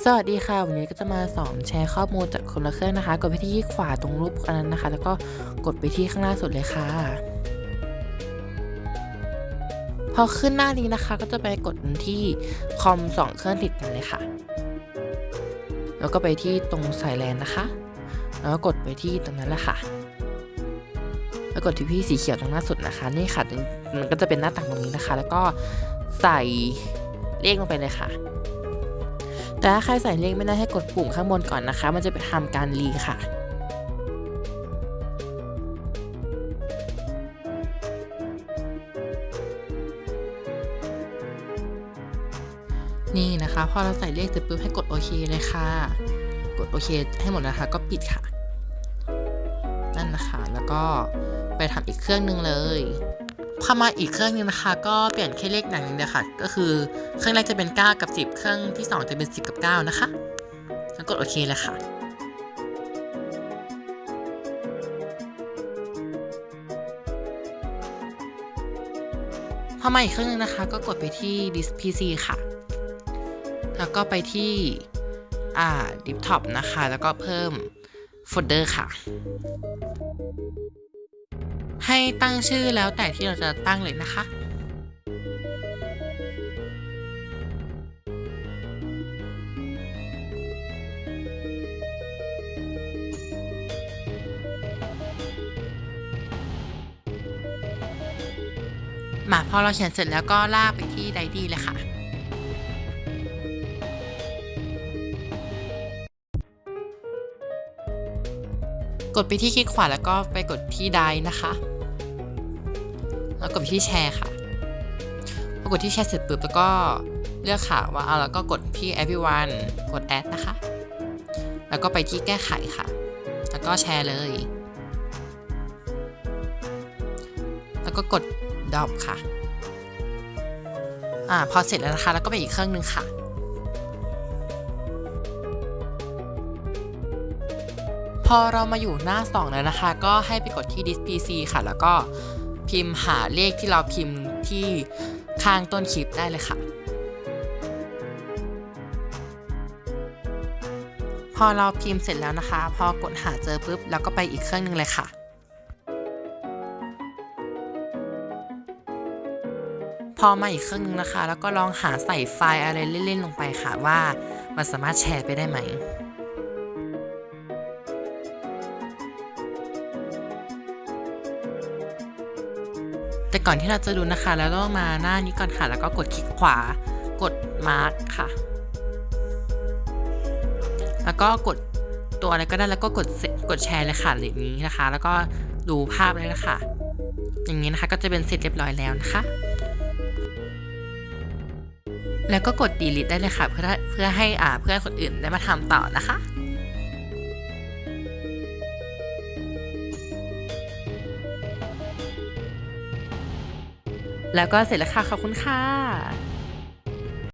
สวัสดีค่ะ วันนี้ก็จะมาสอนแชร์ข้อมูลจากคนละเครื่องนะคะ กดไปที่ขวาตรงรูปอันนั้นนะคะ แล้วก็กดไปที่ข้างล่างสุดเลยค่ะ พอขึ้นหน้านี้นะคะ ก็จะไปกดที่คอมสองเครื่องติดกันเลยค่ะ แล้วก็ไปที่ตรงสายแลนนะคะ แล้วก็กดไปที่ตรงนั้นแหละค่ะ แล้วกดที่พี่สีเขียวตรงหน้าสุดนะคะ นี่ค่ะ มันก็จะเป็นหน้าต่างตรงนี้นะคะ แล้วก็ใส่เลขลงไปเลยค่ะ แต่ถ้าใครใส่เลขไม่ได้ให้กดปุ่มข้างบนก่อนนะคะ มันจะไปทำการรีค่ะนี่นะคะพอเราใส่เลขเสร็จปุ๊บให้กดโอเคเลยค่ะ กดโอเคให้หมดนะคะ ก็ปิดค่ะ นั่นนะคะ แล้วก็ไปทำอีกเครื่องหนึ่งเลย พอมาอีกเครื่องหนึงนะคะ ก็เปลี่ยนแค่เลขหนังอย่างเดียวค่ะ ก็คือเครื่องแรกจะเป็น 9 กับ 10 เครื่องที่ 2 จะเป็น 10 กับ 9 นะคะแล้วกดโอเคเลยค่ะพอมาอีกเครื่องนึงนะคะ ก็กดไปที่ disk PC ค่ะ แล้วก็ไปที่อ่า desktop นะคะ แล้วก็เพิ่มโฟลเดอร์ค่ะ ให้ตั้งชื่อแล้วแต่ที่เราจะตั้งเลยนะคะ มาพอเราเขียนเสร็จแล้วก็ลากไปที่ไดดี้เลยค่ะกดไปที่คลิกขวาแล้วก็ไปกดที่ไดนะคะ แล้วกดไปที่แชร์ค่ะพอกดที่แชร์เสร็จปุ๊บแล้วก็เลือกค่ะว่าเอาแล้วก็กดที่ everyone กด add นะคะ แล้วก็ไปที่แก้ไขค่ะ แล้วก็แชร์เลย แล้วก็กด drop ค่ะ อ่าพอเสร็จแล้วนะคะ แล้วก็ไปอีกเครื่องหนึงค่ะพอเรามาอยู่หน้า 2 แล้วนะคะ ก็ให้ไปกดที่ disk PC ค่ะ แล้วก็ พิมพ์หาเลขที่เราพิมพ์ที่ข้างต้นคลิปได้เลยค่ะ พอเราพิมพ์เสร็จแล้วนะคะ พอกดหาเจอปุ๊บแล้วก็ไปอีกเครื่องหนึงเลยค่ะ พอมาอีกเครื่องหนึงนะคะ แล้วก็ลองหาใส่ไฟล์อะไรเล่นๆลงไปค่ะว่า มันสามารถแชร์ไปได้ไหม แต่ก่อนที่เราจะดูนะคะ แล้วต้องมาหน้านี้ก่อนค่ะ แล้วก็กดคลิกขวากดมาร์กค่ะ แล้วก็กดตัวอะไรก็ได้แล้วก็กดเสกดแชร์เลยค่ะอย่างนี้นะคะ แล้วก็ดูภาพเลยนะคะ อย่างนี้นะคะก็จะเป็นเสร็จเรียบร้อยแล้วนะคะ แล้วก็กด delete ได้เลยค่ะ เพื่อเพื่อให้อ่าเพื่อนคนอื่นได้มาทำต่อนะคะ แล้วก็เสร็จแล้วค่ะขอบคุณค่ะ